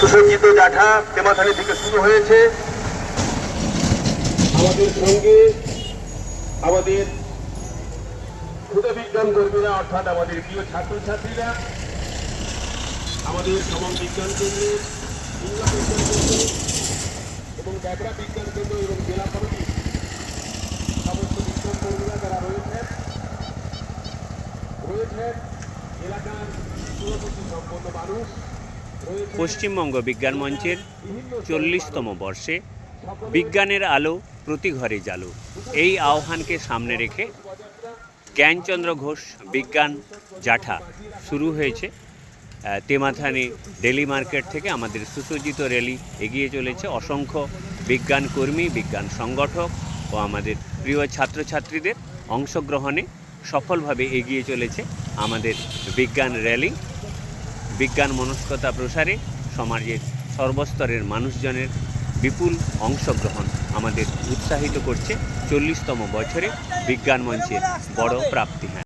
সুসজ্জিত জাঠা তেমাথানি থেকে শুরু হয়েছে। আমাদের সঙ্গে আমাদের ক্ষুদে বিজ্ঞান কর্মীরা, অর্থাৎ আমাদের প্রিয় ছাত্রছাত্রীরা, আমাদের সমাজ বিজ্ঞান কেন্দ্রের বিজ্ঞান কেন্দ্র, এবং ব্যাকরা বিজ্ঞান কেন্দ্র এবং জেলা কমিটি, সমস্ত বিজ্ঞান কর্মীরা যারা রয়েছেন রয়েছেন, এলাকার সম্পন্ন মানুষ পশ্চিমবঙ্গ বিজ্ঞান মঞ্চের চল্লিশতম বর্ষে বিজ্ঞানের আলো প্রতি ঘরে জালো। এই আহ্বানকে সামনে রেখে জ্ঞানচন্দ্র ঘোষ বিজ্ঞান জাঠা শুরু হয়েছে। তেমাথানি ডেলি মার্কেট থেকে আমাদের সুসজ্জিত র্যালি এগিয়ে চলেছে। অসংখ্য বিজ্ঞান কর্মী, বিজ্ঞান সংগঠক ও আমাদের প্রিয় ছাত্রছাত্রীদের অংশগ্রহণে সফলভাবে এগিয়ে চলেছে আমাদের বিজ্ঞান র্যালি। বিজ্ঞান মনস্কতা প্রসারে সমাজের সর্বস্তরের মানুষজনের বিপুল অংশগ্রহণ আমাদের উৎসাহিত করছে চল্লিশতম বছরে বিজ্ঞান মঞ্চের বড় প্রাপ্তি হ্যাঁ।